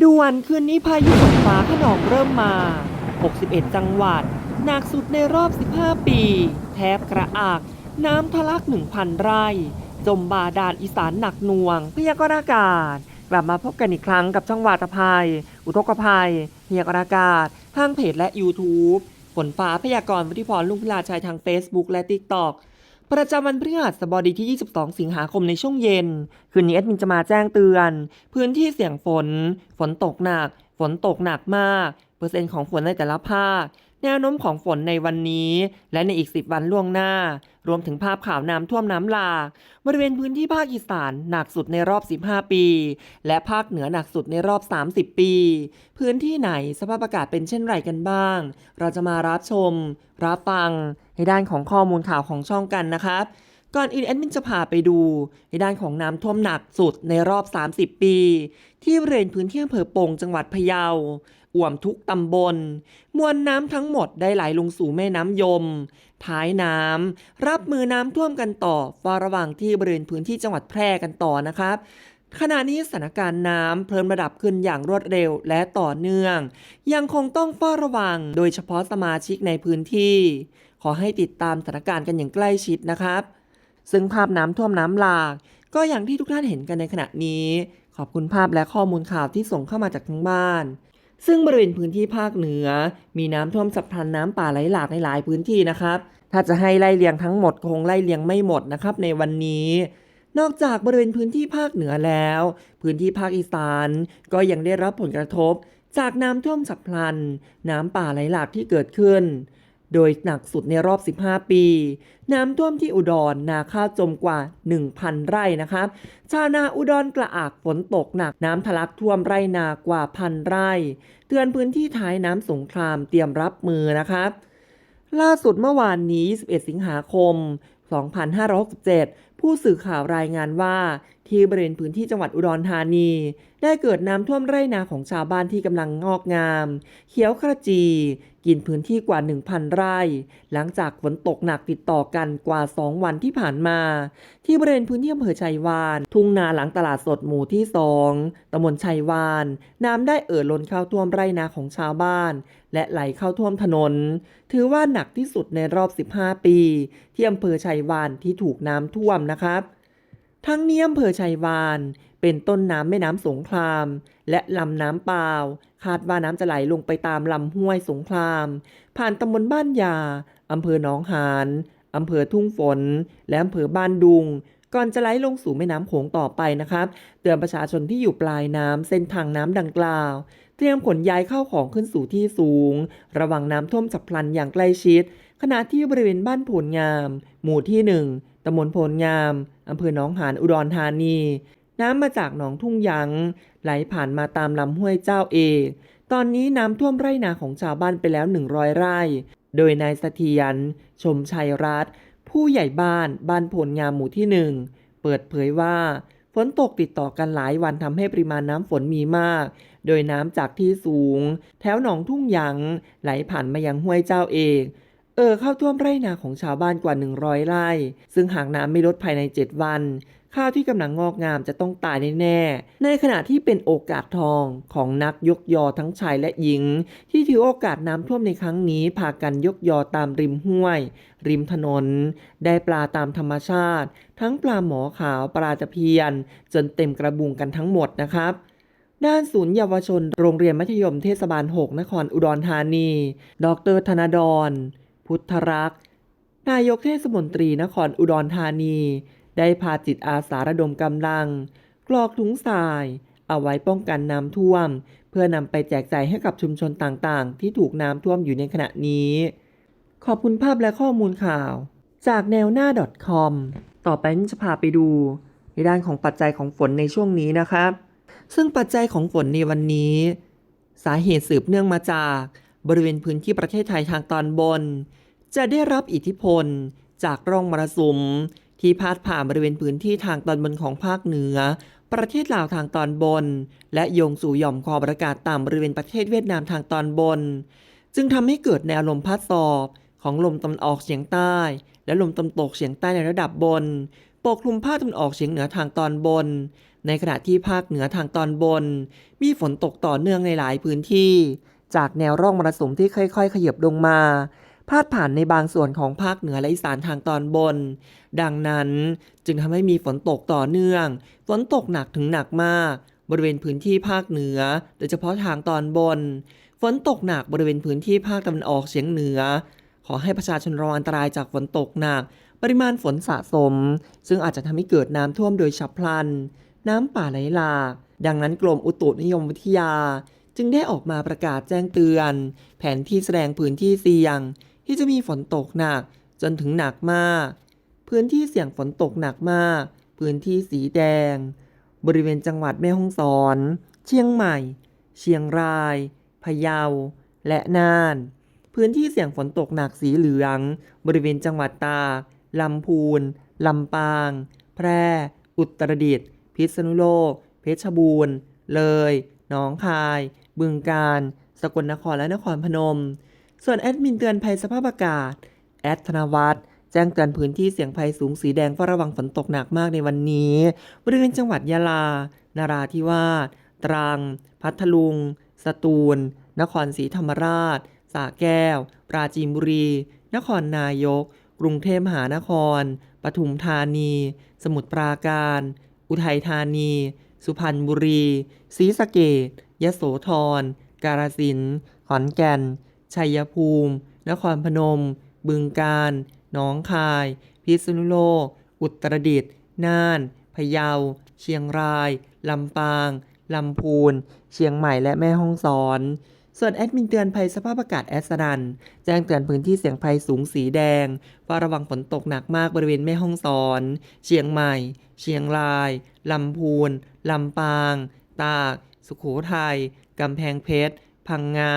ด่วนคืนนี้พายุฝนฟ้าขนองเริ่มมา 61 จังหวัด หนักสุดในรอบ 15 ปี แทบกระอักน้ำทะลัก 1,000 ไร่ จมบาดาลอีสานหนักหน่วง พยากรณ์อากาศ กลับมาพบกันอีกครั้งกับช่องวาตภัย อุทกภัย พยากรณ์อากาศ ทางเพจและ YouTube ฝนฟ้าพยากรณ์วุฒิพรลุงพิลาชัยทาง Facebook และ TikTok ประจำวันพฤหัสบดีที่ 22 สิงหาคมในช่วงเย็น คืนนี้แอดมินจะมาแจ้งเตือน พื้นที่เสี่ยงฝน ฝนตกหนัก ฝนตกหนักมาก เปอร์เซ็นต์ของฝนในแต่ละภาค แนวโน้มของฝนในวันนี้ และในอีก 10 วันล่วงหน้า รวมถึงภาพข่าวน้ำท่วมน้ำหลาก บริเวณพื้นที่ภาคอีสานหนักสุดในรอบ 15 ปี และภาคเหนือหนักสุดในรอบ 30 ปี พื้นที่ไหนสภาพอากาศเป็นเช่นไรกันบ้าง เราจะมารับชม รับฟัง ในด้านของข้อมูลข่าวของช่องกันนะครับก่อนอื่นแอดมินจะพาไปดูในด้านของน้ำท่วมหนักสุดในรอบ 30 ปี ที่บริเวณพื้นที่อำเภอปงจังหวัดพะเยา อ่วมทุกตำบล มวลน้ำทั้งหมดได้ไหลลงสู่แม่น้ำยม ท้ายน้ำรับมือน้ำท่วมกันต่อฝ้าระวังที่บริเวณพื้นที่จังหวัดแพร่กันต่อนะครับขณะนี้สถานการณ์น้ำเพิ่มระดับขึ้นอย่างรวดเร็วและต่อเนื่อง ยังคงต้องเฝ้าระวังโดยเฉพาะสมาชิกในพื้นที่ ขอให้ติดตามสถานการณ์กันอย่างใกล้ชิดนะครับ ซึ่งภาพน้ำท่วมน้ำหลาก ก็อย่างที่ทุกท่านเห็นกันในขณะนี้ ขอบคุณภาพและข้อมูลข่าวที่ส่งเข้ามาจากทางบ้าน ซึ่งบริเวณพื้นที่ภาคเหนือ มีน้ำท่วมฉับพลันน้ำป่าไหลหลากในหลายพื้นที่นะครับ ถ้าจะให้ไล่เลียงทั้งหมดคงไล่เลียงไม่หมดนะครับในวันนี้ นอกจากบริเวณพื้นที่ภาคเหนือแล้ว พื้นที่ภาคอีสานก็ยังได้รับผลกระทบ จากน้ำท่วมฉับพลัน น้ำป่าไหลหลากที่เกิดขึ้น โดยหนักสุดในรอบ 15 ปี น้ำท่วมที่อุดรนาข้าวจมกว่า 1,000 ไร่นะครับชาวนาอุดรกระอักฝนตกหนักน้ำทะลักท่วมไร่นากว่าพันไร่ เตือนพื้นที่ท้ายน้ำสงครามเตรียมรับมือนะครับล่าสุดเมื่อวานนี้ 21 สิงหาคม 2567 ผู้สื่อข่าวรายงานว่า ที่บริเวณพื้นที่จังหวัดอุดรธานี ได้เกิดน้ำท่วมไร่นาของชาวบ้านที่กำลังงอกงาม เขียวขจี กินพื้นที่กว่า 1,000 ไร่ หลังจากฝนตกหนักติดต่อกันกว่า 2 วันที่ผ่านมา ที่บริเวณพื้นที่อำเภอชัยวาน ทุ่งนาหลังตลาดสดหมู่ที่ 2ตำบลชัยวาน น้ำได้เอ่อล้นเข้าท่วมไร่นาของชาวบ้าน และไหลเข้าท่วมถนน ถือว่าหนักที่สุดในรอบ 15 ปี ที่อำเภอชัยวานที่ถูกน้ำท่วมนะครับ ทั้งนี้อำเภอชัยวาน เป็นต้นน้ำแม่น้ำสงคราม และลำน้ำเปล่า คาดว่าน้ำจะไหลลงไปตามลำห้วยสงคราม ผ่านตำบลบ้านยาอำเภอหนองหานอำเภอทุ่งฝน และอำเภอบ้านดุง ก่อนจะไหลลงสู่แม่น้ำโขงต่อไปนะครับ เตือนประชาชนที่อยู่ปลายน้ำเส้นทางน้ำดังกล่าว เตรียมขนย้ายเข้าของขึ้นสู่ที่สูง ระวังน้ำท่วมฉับพลันอย่างใกล้ชิด ขณะที่บริเวณบ้านโพนงาม หมู่ที่หนึ่ง ตำบลโพนงามอำเภอหนองหานอุดรธานี น้ำมาจากหนองทุ่งยัง ไหลผ่านมาตามลำห้วยเจ้าเอกตอนนี้น้ำท่วมไร่นาของชาวบ้านไปแล้ว 100 ไร่ โดยนายเสถียรชมชัยรัตน์ผู้ใหญ่บ้านบ้านโพนงามหมู่ที่หนึ่งเปิดเผยว่าฝนตกติดต่อกันหลายวันทำให้ปริมาณน้ำฝนมีมาก โดยน้ำจากที่สูง แถวหนองทุ่งยังไหลผ่านมายังห้วยเจ้าเอก เอ่อเข้าท่วมไร่นาของชาวบ้านกว่า 100 ไร่ ซึ่งหากน้ำไม่ลดภายใน 7 วัน ข้าวที่กำลังงอกงามจะต้องตายแน่ๆ ในขณะที่เป็นโอกาสทองของนักยกยอทั้งชายและหญิง ที่ถือโอกาสน้ำท่วมในครั้งนี้พากันยกยอตามริมห้วย ริมถนน ได้ปลาตามธรรมชาติ ทั้งปลาหมอขาวปลาตะเพียน จนเต็มกระบุงกันทั้งหมดนะครับด้านศูนย์เยาวชนโรงเรียนมัธยมเทศบาล 6 นครอุดรธานี ดรธนดร พุทธรักษ์ นายกเทศมนตรีนครอุดรธานี ได้พาจิตอาสาระดมกำลัง กรอกถุงทราย เอาไว้ป้องกันน้ำท่วม เพื่อนำไปแจกจ่ายให้กับชุมชนต่างๆ ที่ถูกน้ำท่วมอยู่ในขณะนี้ ขอบคุณภาพและข้อมูลข่าว จากแนวหน้า .com ต่อไปนี้จะพาไปดูในด้านของปัจจัยของฝนในช่วงนี้นะครับ ซึ่งปัจจัยของฝนในวันนี้ สาเหตุสืบเนื่องมาจาก บริเวณพื้นที่ประเทศไทยทางตอนบน จะได้รับอิทธิพลจากร่องมรสุม ที่พาดผ่านบริเวณพื้นที่ทางตอนบนของภาคเหนือ ประเทศลาวทางตอนบน และโยงสู่หย่อมความกาศต่ำบริเวณประเทศเวียดนามทางตอนบน จึงทำให้เกิดแนวลมพัดสอบของลมตะวันออกเฉียงใต้ และลมตะวันตกเฉียงใต้ในระดับบน ปกคลุมภาคตะวันออกเฉียงเหนือทางตอนบน ในขณะที่ภาคเหนือทางตอนบน มีฝนตกต่อเนื่องในหลายพื้นที่ จากแนวร่องมรสุมที่ค่อยๆ ขยับลงมา พาดผ่านในบางส่วนของภาคเหนือและอีสานทางตอนบน ดังนั้นจึงทำให้มีฝนตกต่อเนื่อง ฝนตกหนักถึงหนักมาก บริเวณพื้นที่ภาคเหนือ โดยเฉพาะทางตอนบน ฝนตกหนักบริเวณพื้นที่ภาคตะวันออกเฉียงเหนือ ขอให้ประชาชนระวังอันตรายจากฝนตกหนัก ปริมาณฝนสะสม ซึ่งอาจจะทำให้เกิดน้ำท่วมโดยฉับพลัน น้ำป่าไหลหลาก ดังนั้นกรมอุตุนิยมวิทยา จึงได้ออกมาประกาศแจ้งเตือน แผนที่แสดงพื้นที่เสี่ยง ที่จะมีฝนตกหนัก จนถึงหนักมาก พื้นที่เสี่ยงฝนตกหนักมาก พื้นที่สีแดง บริเวณจังหวัดแม่ฮ่องสอน เชียงใหม่ เชียงราย พะเยา และน่าน พื้นที่เสี่ยงฝนตกหนักสีเหลือง บริเวณจังหวัดตากลำพูน ลำปาง แพร่ อุตรดิตถ์ พิษณุโลก เพชรบูรณ์ เลย หนองคาย บึงกาฬสกลนครและนครพนม ส่วนแอดมินเตือนภัยสภาพอากาศ แอดธนวัฒน์แจ้งเตือนพื้นที่เสี่ยงภัยสูงสีแดงเฝ้าระวังฝนตกหนักมากในวันนี้ บริเวณจังหวัดยะลา นาราธิวาส ตรัง พัทลุง สตูล นครศรีธรรมราชสระแก้ว ปราจีนบุรี นครนายก กรุงเทพมหานคร ปทุมธานี สมุทรปราการ อุทัยธานี สุพรรณบุรีศรีสะเกดยโสธร กาฬสินธุ์ขอนแก่น ชัยภูมิ นครพนม บึงกาฬหนองคาย พิษณุโลก อุตรดิตถ์ น่าน พะเยา เชียงราย ลำปาง ลำพูน เชียงใหม่และแม่ฮ่องสอน ส่วนแอดมินเตือนภัยสภาพอากาศแอสดันแจ้งเตือนพื้นที่เสี่ยงภัยสูงสีแดงเฝ้าระวังฝนตกหนักมากบริเวณแม่ฮ่องสอน เชียงใหม่ เชียงราย ลำพูน ลำปาง ตาก สุโขทัยกำแพงเพชร พังงา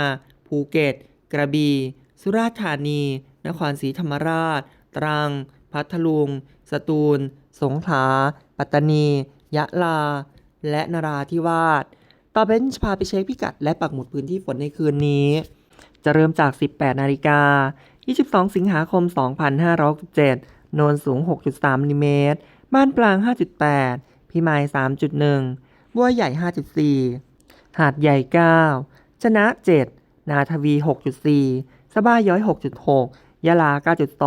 ภูเก็ต กระบี่ สุราษฎร์ธานี นครศรีธรรมราช ตรัง พัทลุง สตูล สงขลา ปัตตานี ยะลา และนราธิวาส ต่อไปจะพาไปเช็คพิกัดและปักหมุดพื้นที่ฝนในคืนนี้ จะเริ่มจาก 18 นาฬิกา 22 สิงหาคม 2567 โนนสูง 6.3มิลลิเมตร บ้านปลาง 5.8 พิมาย 3.1 บัวใหญ่ 5.4 หาดใหญ่ 9 ชนะ 7 นาทวี 6.4 สบ้าย้อย 6.6 ยะลา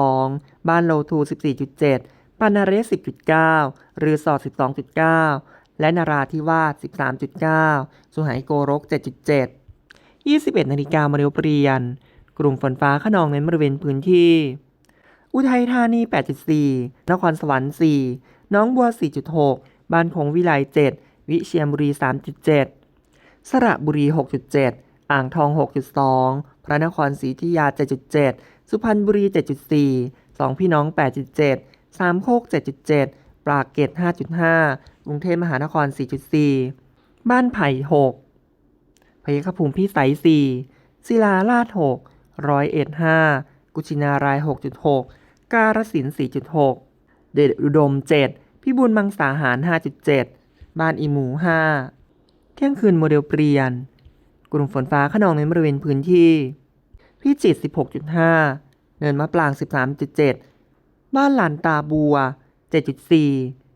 9.2 บ้านโลทู 14.7 ปานาเรส 10.9 รือสอด 12.9 และนาราธิวาส 13.9 สุไหงโกรก 7.7 21นาฬิกามาเรียวเปรียน กลุ่มฝนฟ้าขนองในบริเวณพื้นที่ อุทัยธานี 8.4 นครสวรรค์ 4 น้องบัว 4.6 บ้านคงวิไล 7 วิเชียรบุรี 3.7 สระบุรี 6.7 อ่างทอง 6.2 พระนครศรีอยุธยา 7.7 สุพรรณบุรี 7.4 สองพี่น้อง 8.7 สามโคก 7.7 ปราเกร็ด5.5 กรุงเทพมหานคร 4.4 บ้านไผ่ 6 พยคภูมิพิสัย 4 ศิลาลาด 6 ร้อยเอ็ด 5 กุชินาราย 6.6 การสิน 4.6 เดชอุดม 7 พิบูลมังสาหาร 5.7 บ้านอีหมู 5 เที่ยงคืนโมเดลเปลี่ยน กลุ่มฝนฟ้าขนองในบริเวณพื้นที่ พิจิตร 16.5 เนินมะปราง 13.7 บ้านหลานตาบัว 7.4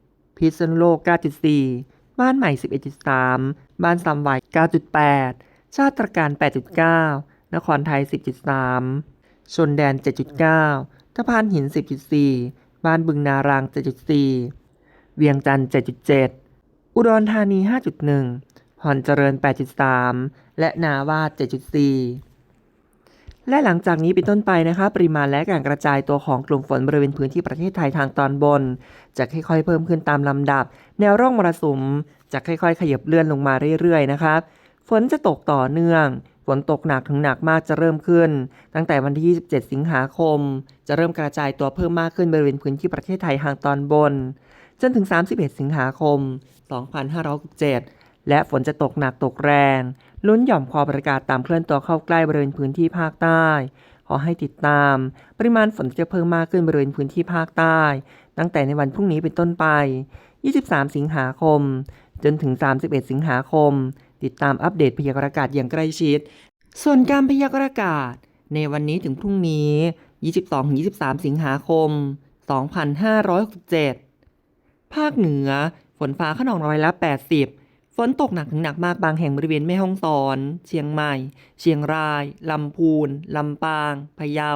พิษณุโลก 9.4 บ้านใหม่ 11.3 บ้านสามหวย9.8 ชาติตรการ 8.9 นครไทย 10.3 ชนแดน 7.9ทพานหิน 10.4 บ้านบึงนาราง 7.4 เวียงจันทร์ 7.7 อุดรธานี 5.1 หอนเจริญ 8.3 และนาวา7.4 และหลังจากนี้เป็นต้นไปนะคะปริมาณและการกระจายตัวของกลุ่มฝนบริเวณพื้นที่ประเทศไทยทางตอนบน จะค่อยๆเพิ่มขึ้นตามลำดับ แนวร่องมรสุมจะค่อยๆ ขยับเลื่อนลงมาเรื่อยๆนะครับฝนจะตกต่อเนื่อง ฝนตกหนักถึงหนักมากจะเริ่มขึ้น ตั้งแต่วันที่ 27 สิงหาคม จะเริ่มกระจายตัวเพิ่มมากขึ้นบริเวณพื้นที่ประเทศไทยทางตอนบน จนถึง 31 สิงหาคม 2567และฝนจะตกหนักตกแรง ลุ้นหย่อมความประกาศตามเคลื่อนตัวเข้าใกล้บริเวณพื้นที่ภาคใต้ ขอให้ติดตาม ปริมาณฝนจะเพิ่มมากขึ้นบริเวณพื้นที่ภาคใต้ ตั้งแต่ในวันพรุ่งนี้เป็นต้นไป 23 สิงหาคม จนถึง 31 สิงหาคม ติดตามอัปเดตพยากรณ์อากาศอย่างใกล้ชิด ส่วนการพยากรณ์อากาศ ในวันนี้ถึงพรุ่งนี้ 22-23 สิงหาคม 2567ภาคเหนือฝฝนฟ้าขนองร้อยละ 80 ฝนตกหนักถึงหนักมากบางแห่งบริเวณแม่ฮ่องสอน เชียงใหม่ เชียงราย ลำพูน ลำปาง พะเยา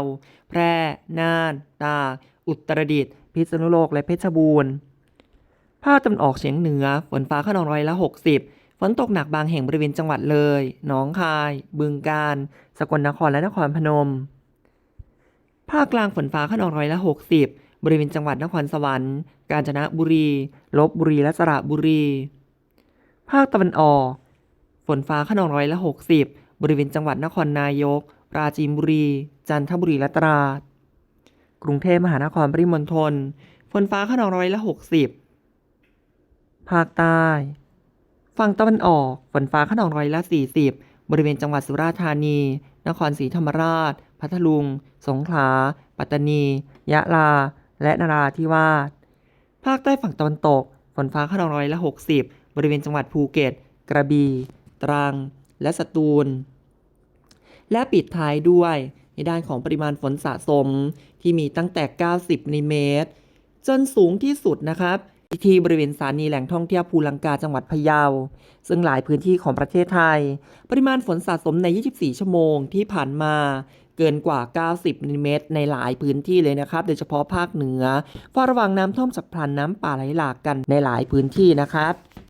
แพร่ น่าน ตาก อุตรดิตถ์ พิษณุโลก และเพชรบูรณ์ ภาคตะวันออกเฉียงเหนือ ฝนฟ้าขนองร้อยละ 60 ฝนตกหนักบางแห่งบริเวณจังหวัดเลย หนองคาย บึงกาฬ สกลนคร และนครพนม ภาคกลางฝนฟ้าขนองร้อยละ 60 บริเวณจังหวัดนครสวรรค์ กาญจนบุรี ลบบุรี และสระบุรี ภาคตะวันออก ฝนฟ้าขนองร้อยละ60 บริเวณจังหวัดนครนายก ปราจีนบุรี จันทบุรีและตราด กรุงเทพมหานครปริมณฑล ฝนฟ้าขนองร้อยละ60 ภาคใต้ ฝั่งตะวันออก ฝนฟ้าขนองร้อยละ40 บริเวณจังหวัดสุราษฎร์ธานี นครศรีธรรมราช พัทลุง สงขลา ปัตตานี ยะลา และนราธิวาส ภาคใต้ฝั่งตะวันตก ฝนฟ้าขนองร้อยละ60 บริเวณจังหวัดภูเก็ต กระบี่ตรัง และสตูล และปิดท้ายด้วยในด้านของปริมาณฝนสะสมที่มีตั้งแต่ 90มิลิเมตร จนสูงที่สุดนะครับที่บริเวณสถานีแหล่งท่องเที่ยวภูลังกาจังหวัดพะเยา ซึ่งหลายพื้นที่ของประเทศไทย ปริมาณฝนสะสมใน 24 ชั่วโมงที่ผ่านมาเกินกว่า 90มิลลิเมตรในหลายพื้นที่เลยนะครับ โดยเฉพาะภาคเหนือเฝ้าระวังน้ำท่วมฉับพลันน้ำป่าไหลหลากกันในหลายพื้นที่นะครับ